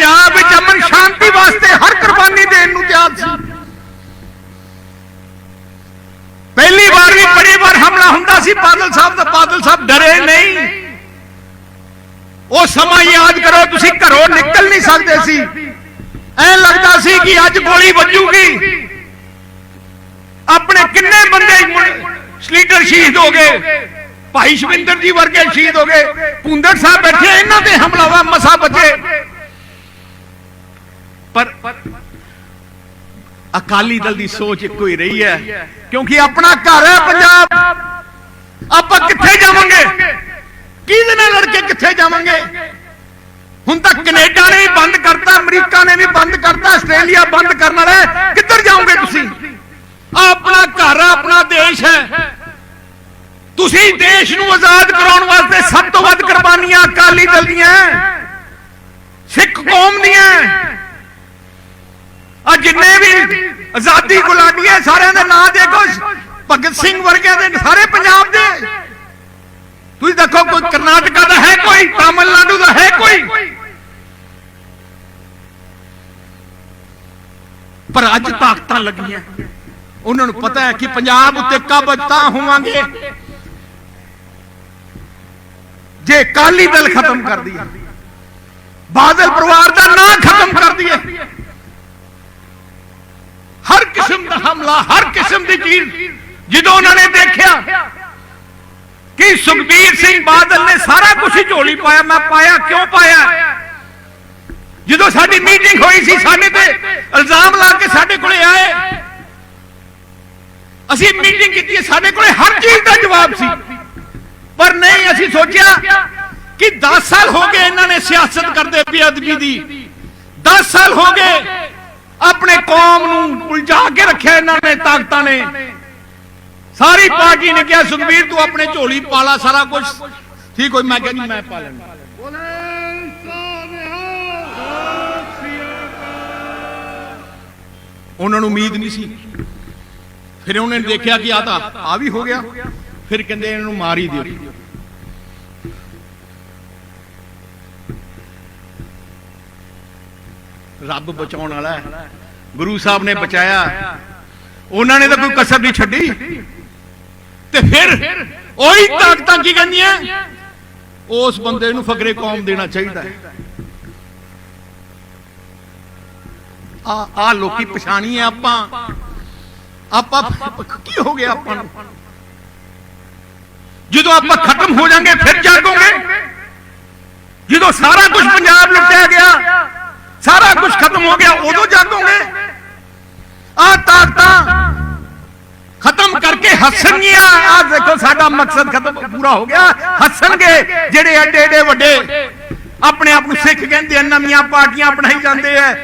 ਪੰਜਾਬ ਵਿੱਚ ਅਮਨ ਸ਼ਾਂਤੀ ਵਾਸਤੇ ਹਰ ਕੁਰਬਾਨੀ ਦੇਣ ਨੂੰ ਤਿਆਰ ਸੀ। ਪਹਿਲੀ ਵਾਰ ਵੀ ਬੜੀ ਵਾਰ ਹਮਲਾ ਹੁੰਦਾ ਸੀ, ਬਾਦਲ ਸਾਹਿਬ ਦਾ ਬਾਦਲ ਸਾਹਿਬ ਡਰੇ ਨਹੀਂ। ਉਹ ਸਮਾਂ ਯਾਦ ਕਰੋ, ਤੁਸੀਂ ਘਰੋਂ ਨਿਕਲ ਨਹੀਂ ਸਕਦੇ ਸੀ। ਐ ਲੱਗਦਾ ਸੀ ਕਿ ਅੱਜ ਗੋਲੀ ਵੱਜੂਗੀ। ਆਪਣੇ ਕਿੰਨੇ ਬੰਦੇ ਲੀਡਰ ਸ਼ਹੀਦ ਹੋ ਗਏ। ਭਾਈ ਸ਼ਵਿੰਦਰ ਜੀ ਵਰਗੇ ਸ਼ਹੀਦ ਹੋ ਗਏ। ਪੁੰਦਰ ਸਾਹਿਬ ਬੈਠੇ, ਇਹਨਾਂ ਤੇ ਹਮਲਾ ਹਮਲਾਵਾ ਮਸਾ ਬਚੇ ਪਰ ਅਕਾਲੀ ਦਲ ਦੀ ਸੋਚ ਇੱਕੋ ਹੀ ਰਹੀ ਹੈ, ਕਿਉਂਕਿ ਆਪਣਾ ਘਰ ਹੈ ਪੰਜਾਬ। ਆਪਾਂ ਕਿੱਥੇ ਜਾਵਾਂਗੇ? ਕਿਹਦੇ ਨਾਲ ਲੜ ਕੇ ਕਿੱਥੇ ਜਾਵਾਂਗੇ? ਹੁਣ ਤਾਂ ਕੈਨੇਡਾ ਨੇ ਵੀ ਬੰਦ ਕਰਤਾ, ਅਮਰੀਕਾ ਨੇ ਵੀ ਬੰਦ ਕਰਤਾ, ਆਸਟ੍ਰੇਲੀਆ ਬੰਦ ਕਰਨ ਵਾਲਾ ਕਿੱਧਰ ਜਾਓਗੇ ਤੁਸੀਂ? ਆਪਣਾ ਘਰ ਆਪਣਾ ਦੇਸ਼ ਹੈ। ਤੁਸੀਂ ਦੇਸ਼ ਨੂੰ ਆਜ਼ਾਦ ਕਰਾਉਣ ਵਾਸਤੇ ਸਭ ਤੋਂ ਵੱਧ ਕੁਰਬਾਨੀਆਂ ਅਕਾਲੀ ਦਲ ਦੀਆਂ ਸਿੱਖ ਕੌਮ ਦੀਆਂ ਆਜ਼ਾਦੀ ਗੁਲਾਮੀ ਸਾਰਿਆਂ ਦੇ ਨਾਂ ਦੇਖੋ ਭਗਤ ਸਿੰਘ ਵਰਗਿਆਂ ਦੇ ਸਾਰੇ ਪੰਜਾਬ ਦੇ। ਤੁਸੀਂ ਦੇਖੋ ਕੋਈ ਕਰਨਾਟਕਾ ਦਾ ਹੈ ਕੋਈ, ਤਾਮਿਲਨਾਡੂ ਦਾ ਹੈ ਕੋਈ। ਪਰ ਅੱਜ ਤਾਕਤਾਂ ਲੱਗੀਆਂ। ਉਹਨਾਂ ਨੂੰ ਪਤਾ ਹੈ ਕਿ ਪੰਜਾਬ ਉੱਤੇ ਕਾਬਜ ਤਾਂ ਹੋਵਾਂਗੇ। ਜੇ ਕਾਲੀ ਦਲ ਖਤਮ ਕਰ ਦਈਏ, ਬਾਦਲ ਪਰਿਵਾਰ ਦਾ ਨਾਂ ਖਤਮ ਕਰ ਦਈਏ। ਹਰ ਕਿਸਮ ਦਾ ਹਮਲਾ, ਹਰ ਕਿਸਮ ਦੀ ਚੀਜ਼। ਜਦੋਂ ਉਹਨਾਂ ਨੇ ਦੇਖਿਆ ਕਿ ਸੁਖਬੀਰ ਸਿੰਘ ਬਾਦਲ ਨੇ ਸਾਰਾ ਕੁਝ ਹੀ ਝੋਲੀ ਪਾਇਆ, ਮੈਂ ਪਾਇਆ, ਕਿਉਂ ਪਾਇਆ? ਜਦੋਂ ਸਾਡੀ ਮੀਟਿੰਗ ਹੋਈ ਸੀ ਸਾਡੇ ਤੇ ਇਲਜ਼ਾਮ ਲਾ ਕੇ ਸਾਡੇ ਕੋਲੇ ਆਏ, ਅਸੀਂ ਮੀਟਿੰਗ ਕੀਤੀ ਸਾਡੇ ਕੋਲੇ ਹਰ ਚੀਜ਼ ਦਾ ਜਵਾਬ ਸੀ। ਪਰ ਨਹੀਂ, ਅਸੀਂ ਸੋਚਿਆ ਕਿ 10 ਸਾਲ ਹੋ ਗਏ ਇਹਨਾਂ ਨੇ ਸਿਆਸਤ ਕਰਦੇ ਬੇਅਦਬੀ ਦੀ। 10 ਸਾਲ ਹੋ ਗਏ ਨੂੰ ਉਲਝਾ ਕੇ ਰੱਖਿਆ ਇਹਨਾਂ ਨੇ ਤਾਕਤਾਂ ਨੇ। ਸਾਰੀ ਪਾਰਟੀ ਨੇ ਕਿਹਾ ਸੁਖਬੀਰ ਤੂੰ ਆਪਣੇ ਝੋਲੀ ਪਾਲਾ ਸਾਰਾ ਕੁਝ ਠੀਕ ਹੋਈ ਮੈਂ ਕਹਿੰਦੀ ਮੈਂ ਪਾ ਲੈਣਾ ਉਹਨਾਂ ਨੂੰ ਉਮੀਦ ਨਹੀਂ ਸੀ। ਫਿਰ ਉਹਨੇ ਦੇਖਿਆ ਕਿ ਆ ਤਾਂ ਆ ਵੀ ਹੋ ਗਿਆ। ਫਿਰ ਕਹਿੰਦੇ ਇਹਨਾਂ ਨੂੰ ਮਾਰ ਹੀ ਦਿਓ। ਰੱਬ ਬਚਾਉਣ ਵਾਲਾ ਹੈ। ਗੁਰੂ ਸਾਹਿਬ ਨੇ ਬਚਾਇਆ। ਉਹਨਾਂ ਨੇ ਤਾਂ ਕੋਈ ਕਸਰ ਨਹੀਂ ਛੱਡੀ। ਤੇ ਫਿਰ ਉਹੀ ਤਾਕਤਾਂ ਕੀ ਕਹਿੰਦੀਆਂ? ਉਸ ਬੰਦੇ ਨੂੰ ਫਕਰੇ ਕੌਮ ਦੇਣਾ ਚਾਹੀਦਾ ਹੈ। ਆ ਆ ਲੋਕੀ ਪਛਾਣੀ ਹੈ ਆਪਾਂ। ਆਪਾਂ ਕੀ ਹੋ ਗਿਆ ਆਪਾਂ ਨੂੰ? ਜਦੋਂ ਆਪਾਂ ਖਤਮ ਹੋ ਜਾਾਂਗੇ, ਫਿਰ ਜਾਗੋਗੇ। ਜਦੋਂ ਸਾਰਾ ਕੁਝ ਪੰਜਾਬ ਲੁੱਟਿਆ ਗਿਆ, ਸਾਰਾ ਕੁਝ ਖਤਮ ਹੋ ਗਿਆ, ਉਦੋਂ ਜਾਗੋਗੇ ਆ ਤਾਕਤਾਂ ਖਤਮ ਕਰਕੇ ਹੱਸਣਗੀਆਂ। ਆ ਦੇਖੋ, ਸਾਡਾ ਮਕਸਦ ਖਤਮ ਪੂਰਾ ਹੋ ਗਿਆ। ਹੱਸਣਗੇ, ਜਿਹੜੇ ਐਡੇ ਐਡੇ ਵੱਡੇ ਆਪਣੇ ਆਪ ਨੂੰ ਸਿੱਖ ਕਹਿੰਦੇ ਆ, ਨਵੀਆਂ ਪਾਰਟੀਆਂ ਬਣਾਈ ਜਾਂਦੇ ਆ।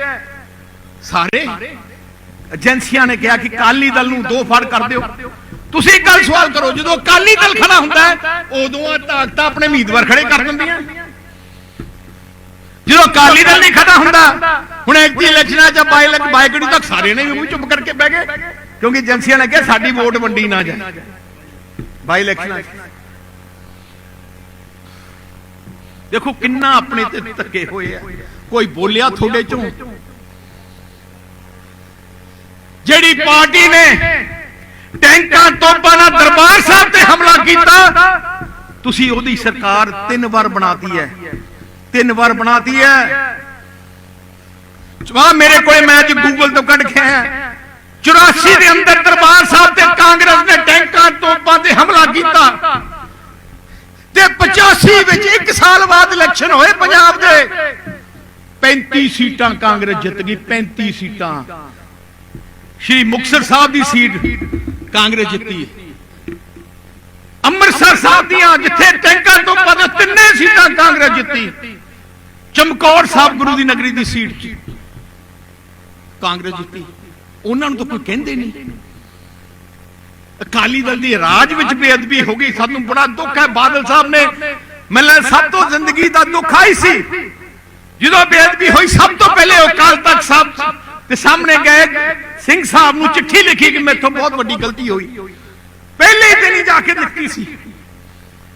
ਸਾਰੇ ਏਜੰਸੀਆਂ ਨੇ ਕਿਹਾ ਕਿ ਕਾਲੀ ਦਲ ਨੂੰ ਦੋ ਫੜ ਕਰ ਦਿਓ। ਤੁਸੀਂ ਇੱਕ ਗੱਲ ਸਵਾਲ ਕਰੋ, ਜਦੋਂ ਕਾਲੀ ਦਲ ਖੜਾ ਹੁੰਦਾ ਉਦੋਂ ਆ ਤਾਕਤਾਂ ਆਪਣੇ ਉਮੀਦਵਾਰ ਖੜੇ ਕਰ ਦਿੰਦੀਆਂ। ਜਦੋਂ ਕਾਲੀ ਦਲ ਨਹੀਂ ਖੜਾ ਹੁੰਦਾ, ਹੁਣ ਇੱਕ ਇਲੈਕਸ਼ਨਾਂ ਚ ਬਾਈ ਬਾਈਕੜੀ ਤੱਕ ਸਾਰੇ ਨੇ ਵੀ ਚੁੱਪ ਕਰਕੇ ਬਹਿ ਗਏ। ਕਿਉਂਕਿ ਏਜੰਸੀਆਂ ਨੇ ਕਿਹਾ ਸਾਡੀ ਵੋਟ ਵੰਡੀ ਨਾ ਜਾਏ। ਬਾਈ ਇਲੈਕਸ਼ਨਾਂ ਦੇਖੋ ਕਿੰਨਾ ਆਪਣੇ ਤੇ ਧੱਕੇ ਹੋਏ ਆ। ਕੋਈ ਬੋਲਿਆ ਤੁਹਾਡੇ ਚੋਂ? ਜਿਹੜੀ ਪਾਰਟੀ ਨੇ ਟੈਂਕਾਂ ਤੋਪਾਂ ਨਾਲ ਦਰਬਾਰ ਸਾਹਿਬ ਤੇ ਹਮਲਾ ਕੀਤਾ, ਤੁਸੀਂ ਉਹਦੀ ਸਰਕਾਰ ਤਿੰਨ ਵਾਰ ਬਣਾਤੀ ਹੈ। ਤਿੰਨ ਵਾਰ ਬਣਾਤੀ ਹੈ। ਵਾਹ ਮੇਰੇ ਕੋਲੇ ਮੈਂ ਅੱਜ ਗੂਗਲ ਤੋਂ ਕੱਢ ਕੇ ਆਇਆ। 84 ਦੇ ਅੰਦਰ ਦਰਬਾਰ ਸਾਹਿਬ ਤੇ ਕਾਂਗਰਸ ਨੇ ਟੈਂਕਾਂ ਤੋਪਾਂ ਤੇ ਹਮਲਾ ਕੀਤਾ। ਤੇ 85 ਵਿੱਚ 1 ਸਾਲ ਬਾਅਦ ਇਲੈਕਸ਼ਨ ਹੋਏ ਪੰਜਾਬ ਦੇ। 35 ਸੀਟਾਂ ਕਾਂਗਰਸ ਜਿੱਤ ਗਈ 35 ਸੀਟਾਂ। ਸ਼੍ਰੀ ਮੁਕਤਸਰ ਸਾਹਿਬ ਦੀ ਸੀਟ ਕਾਂਗਰਸ ਜਿੱਤੀ। ਅੰਮ੍ਰਿਤਸਰ ਸਾਹਿਬ ਦੀਆਂ ਜਿੱਥੇ ਟੈਂਕਾਂ ਤੋਂ ਪਦ ਤਿੰਨੇ ਸੀਟਾਂ ਕਾਂਗਰਸ ਜਿੱਤੀ। ਚਮਕੌਰ ਸਾਹਿਬ ਗੁਰੂ ਦੀ ਨਗਰੀ ਦੀ ਸੀਟ ਕਾਂਗਰਸ ਜਿੱਤੀ। ਉਹਨਾਂ ਨੂੰ ਤਾਂ ਕੋਈ ਕਹਿੰਦੇ ਨਹੀਂ। ਅਕਾਲੀ ਦਲ ਦੀ ਰਾਜ ਵਿੱਚ ਬੇਅਦਬੀ ਹੋ ਗਈ, ਸਾਨੂੰ ਬੜਾ ਦੁੱਖ ਹੈ। ਬਾਦਲ ਸਾਹਿਬ ਨੇ ਮੈਨੂੰ ਸਭ ਤੋਂ ਜ਼ਿੰਦਗੀ ਦਾ ਦੁੱਖ ਆਈ ਸੀ। ਜਦੋਂ ਬੇਅਦਬੀ ਹੋਈ, ਸਭ ਤੋਂ ਪਹਿਲੇ ਉਹ ਅਕਾਲ ਤਖਤ ਸਾਹਿਬ ਦੇ ਸਾਹਮਣੇ ਗਏ। ਸਿੰਘ ਸਾਹਿਬ ਨੂੰ ਚਿੱਠੀ ਲਿਖੀ ਕਿ ਮੇਥੋਂ ਬਹੁਤ ਵੱਡੀ ਗਲਤੀ ਹੋਈ। ਪਹਿਲੇ ਦਿਨ ਹੀ ਜਾ ਕੇ ਲਿਖੀ ਸੀ।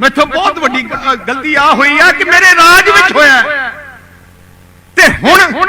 ਮੇਥੋਂ ਬਹੁਤ ਵੱਡੀ ਗਲਤੀ ਆ ਹੋਈ ਆ ਕਿ ਮੇਰੇ ਰਾਜ ਵਿੱਚ ਹੋਇਆ। ਤੇ ਹੁਣ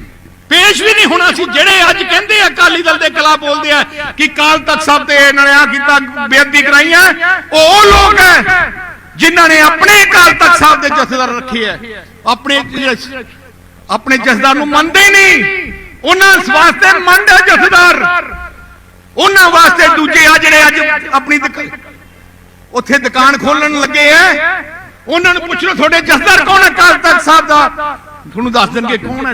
ਪੇਸ਼ ਵੀ ਨਹੀਂ ਹੋਣਾ ਸੀ, ਜਿਹੜੇ ਅੱਜ ਕਹਿੰਦੇ ਆ, ਅਕਾਲੀ ਦਲ ਦੇ ਖਿਲਾਫ ਬੋਲਦੇ ਆ ਕਿ ਕਾਲ ਤਖਤ ਸਾਹਿਬ ਤੇ ਇਹਨਾਂ ਨੇ ਆ ਕੀਤਾ ਬੇਅਦਬੀ ਕਰਾਈ ਆ ਉਹ ਲੋਕ ਹੈ ਜਿਨ੍ਹਾਂ ਨੇ ਆਪਣੇ ਅਕਾਲ ਤਖਤ ਸਾਹਿਬ ਦੇ ਜਥੇਦਾਰ ਰੱਖੇ ਆ ਆਪਣੇ ਆਪਣੇ ਜਥੇਦਾਰ ਨੂੰ ਮੰਨਦੇ ਨਹੀਂ। ਉਹਨਾਂ ਵਾਸਤੇ ਮੰਨਦਾ ਜਥੇਦਾਰ। ਉਹਨਾਂ ਵਾਸਤੇ ਦੂਜੇ ਆ ਜਿਹੜੇ ਅੱਜ ਆਪਣੀ ਉੱਥੇ ਦੁਕਾਨ ਖੋਲਣ ਲੱਗੇ ਆ ਉਹਨਾਂ ਨੂੰ ਪੁੱਛ ਲਓ, ਤੁਹਾਡੇ ਜਥੇਦਾਰ ਕੌਣ ਹੈ? ਅਕਾਲ ਤਖਤ ਸਾਹਿਬ ਦਾ। ਤੁਹਾਨੂੰ ਦੱਸ ਦੇਣਗੇ ਕੌਣ ਹੈ?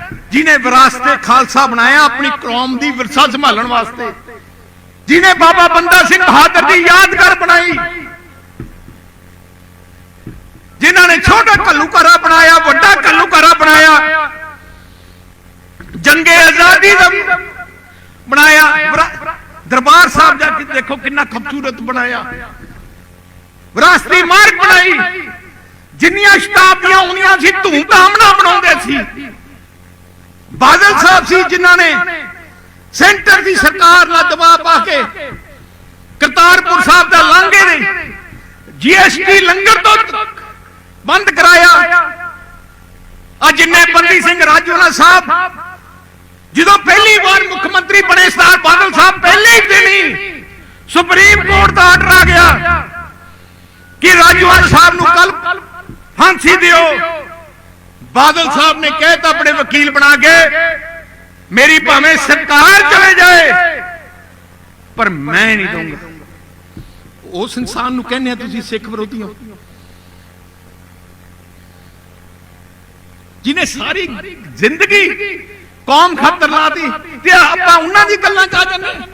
ਜਿਨੇ ਵਿਰਾਸਤੇ ਖਾਲਸਾ ਬਣਾਇਆ ਆਪਣੀ ਕੌਮ ਦੀ ਵਿਰਸਾ ਸੰਭਾਲਣ ਵਾਸਤੇ। ਜਿਨੇ ਬਾਬਾ ਬੰਦਾ ਸਿੰਘ ਬਹਾਦਰ ਦੀ ਯਾਦਗਾਰ ਬਣਾਈ। ਜਿਨ੍ਹਾਂ ਨੇ ਛੋਟਾ ਘੱਲੂਘਾਰਾ ਬਣਾਇਆ ਵੱਡਾ ਘੱਲੂਘਾਰਾ ਬਣਾਇਆ ਜੰਗੇ ਆਜ਼ਾਦੀ ਦਾ ਬਣਾਇਆ ਦਰਬਾਰ ਸਾਹਿਬ ਜਾ ਕੇ ਦੇਖੋ ਕਿੰਨਾ ਖੂਬਸੂਰਤ ਬਣਾਇਆ। ਵਿਰਾਸਤੀ ਮਾਰਗ ਬਣਾਈ। ਜਿੰਨੀਆਂ ਸ਼ਤਾਬਦੀਆਂ ਆਉਂਦੀਆਂ ਸੀ ਧੂਮਧਾਮ ਨਾਲ ਬਣਾਉਂਦੇ ਸੀ। ਬਾਦਲ ਸਾਹਿਬ ਸੀ ਜਿਨ੍ਹਾਂ ਨੇ ਸੈਂਟਰ ਦੀ ਸਰਕਾਰ ਨਾਲ ਦਬਾਅ ਪਾ ਕੇ ਕਰਤਾਰਪੁਰ ਸਾਹਿਬ ਦਾ ਲਾਂਘੇ ਨੇ ਜੀਐਸਟੀ ਲੰਗਰ ਤੋਂ ਬੰਦ ਕਰਾਇਆ। ਆ ਜਿੰਨੇ ਬੰਦੀ ਸਿੰਘ ਰਾਜੋਲਾ ਸਾਹਿਬ, ਜਦੋਂ ਪਹਿਲੀ ਵਾਰ ਮੁੱਖ ਮੰਤਰੀ ਬਣੇ ਸਰਦਾਰ ਬਾਦਲ ਸਾਹਿਬ, ਪਹਿਲੇ ਹੀ ਦਿਨ ਹੀ ਸੁਪਰੀਮ ਕੋਰਟ ਦਾ ਆਰਡਰ ਆ ਗਿਆ ਕਿ ਰਾਜੋਲਾ ਸਾਹਿਬ ਨੂੰ ਕੱਲ ਫਾਂਸੀ ਦਿਓ। ਬਾਦਲ ਸਾਹਿਬ ਨੇ ਕਹਿਤਾ ਆਪਣੇ ਵਕੀਲ ਬਣਾ ਕੇ ਮੇਰੀ ਭਾਵੇਂ ਸਰਕਾਰ ਚਲੇ ਜਾਏ ਪਰ ਮੈਂ ਨਹੀਂ ਦਊਂਗਾ ਉਸ ਇਨਸਾਨ ਨੂੰ ਕਹਿੰਦੇ ਆ ਤੁਸੀਂ ਸਿੱਖ ਵਿਰੋਧੀ ਹੋ ਜਿਨੇ ਸਾਰੀ ਜ਼ਿੰਦਗੀ ਕੌਮ ਖਾਤਰ ਲਾਤੀ ਤੇ ਆਪਾਂ ਉਹਨਾਂ ਦੀ ਗੱਲਾਂ ਚ ਆ ਜਾਂਦੇ ਹਾਂ।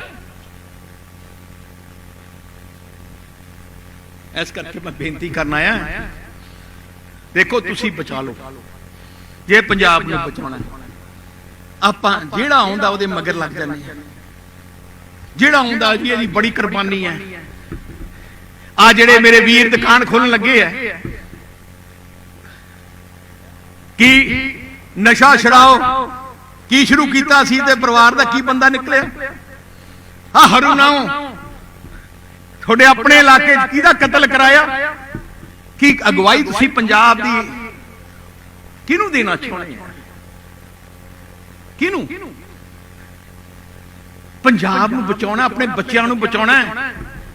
ਇਸ ਕਰਕੇ ਮੈਂ ਬੇਨਤੀ ਕਰਨ ਆਇਆ ਦੇਖੋ ਤੁਸੀਂ ਬਚਾ ਲਓ ਜੇ ਪੰਜਾਬ ਨੂੰ ਬਚਾਉਣਾ ਆਪਾਂ ਜਿਹੜਾ ਆਉਂਦਾ ਉਹਦੇ ਮਗਰ ਲੱਗ ਜਾਂਦੇ ਜਿਹੜਾ ਆਉਂਦਾ ਜੀ, ਇਹਦੀ ਬੜੀ ਕੁਰਬਾਨੀ ਹੈ। ਆ ਜਿਹੜੇ ਮੇਰੇ ਵੀਰ ਦੁਕਾਨ ਖੋਲਣ ਲੱਗੇ ਆ, ਕੀ ਨਸ਼ਾ ਛਡਾਓ? ਕੀ ਸ਼ੁਰੂ ਕੀਤਾ ਸੀ ਤੇ ਪਰਿਵਾਰ ਦਾ ਕੀ ਬੰਦਾ ਨਿਕਲਿਆ? ਆ ਹਰੂਨਾ ਤੁਹਾਡੇ ਆਪਣੇ ਇਲਾਕੇ 'ਚ ਕਿਹਦਾ ਕਤਲ ਕਰਾਇਆ? ਕੀ ਅਗਵਾਈ ਤੁਸੀਂ ਪੰਜਾਬ ਦੀ ਕਿਹਨੂੰ ਦੇਣਾ ਚਾਹੁੰਦੇ ਆ? ਕਿਹਨੂੰ? ਪੰਜਾਬ ਨੂੰ ਬਚਾਉਣਾ ਆਪਣੇ ਬੱਚਿਆਂ ਨੂੰ ਬਚਾਉਣਾ।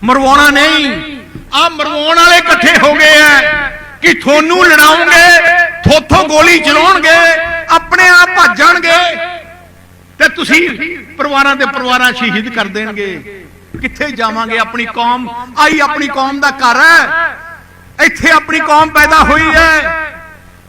ਮਰਵਾਉਣਾ ਨਹੀਂ। ਆ ਮਰਵਾਉਣ ਵਾਲੇ ਇਕੱਠੇ ਹੋ ਗਏ ਆ। ਕਿ ਤੁਹਾਨੂੰ ਲੜਾਉਂਗੇ ਥੋਥੋਂ ਗੋਲੀ ਚਲਾਉਣਗੇ ਆਪਣੇ ਆਪ ਭੱਜਣਗੇ। ਤੇ ਤੁਸੀਂ ਪਰਿਵਾਰਾਂ ਦੇ ਪਰਿਵਾਰਾਂ ਸ਼ਹੀਦ ਕਰ ਦੇਣਗੇ। ਕਿੱਥੇ ਜਾਵਾਂਗੇ? ਆਪਣੀ ਕੌਮ। ਆਈ ਆਪਣੀ ਕੌਮ ਦਾ ਘਰ ਹੈ। ਇੱਥੇ ਆਪਣੀ ਕੌਮ ਪੈਦਾ ਹੋਈ ਹੈ।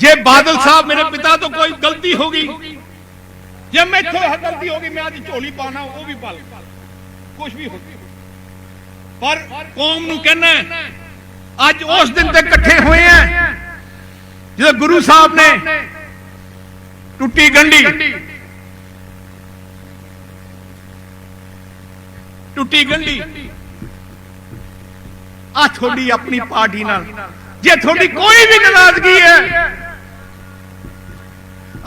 ਜੇ ਬਾਦਲ ਸਾਹਿਬ ਮੇਰੇ ਪਿਤਾ ਤੋਂ ਕੋਈ ਗਲਤੀ ਹੋ ਗਈ, ਜੇ ਮੈਥੋਂ ਇਹ ਗਲਤੀ ਹੋ ਗਈ, ਮੈਂ ਅੱਜ ਝੋਲੀ ਪਾਣਾ ਉਹ ਵੀ ਪਲ। ਕੁਝ ਵੀ ਹੋ ਪਰ ਕੌਮ ਨੂੰ ਕਹਿਣਾ ਅੱਜ ਉਸ ਦਿਨ ਤੇ ਇਕੱਠੇ ਹੋਏ ਆ, ਜਦੋਂ ਗੁਰੂ ਸਾਹਿਬ ਨੇ ਟੁੱਟੀ ਗੰਢੀ। ਟੁੱਟੀ ਗੰਢੀ। ਆ ਤੁਹਾਡੀ ਆਪਣੀ ਪਾਰਟੀ ਨਾਲ। ਜੇ ਤੁਹਾਡੀ ਕੋਈ ਵੀ ਨਾਰਾਜ਼ਗੀ ਹੈ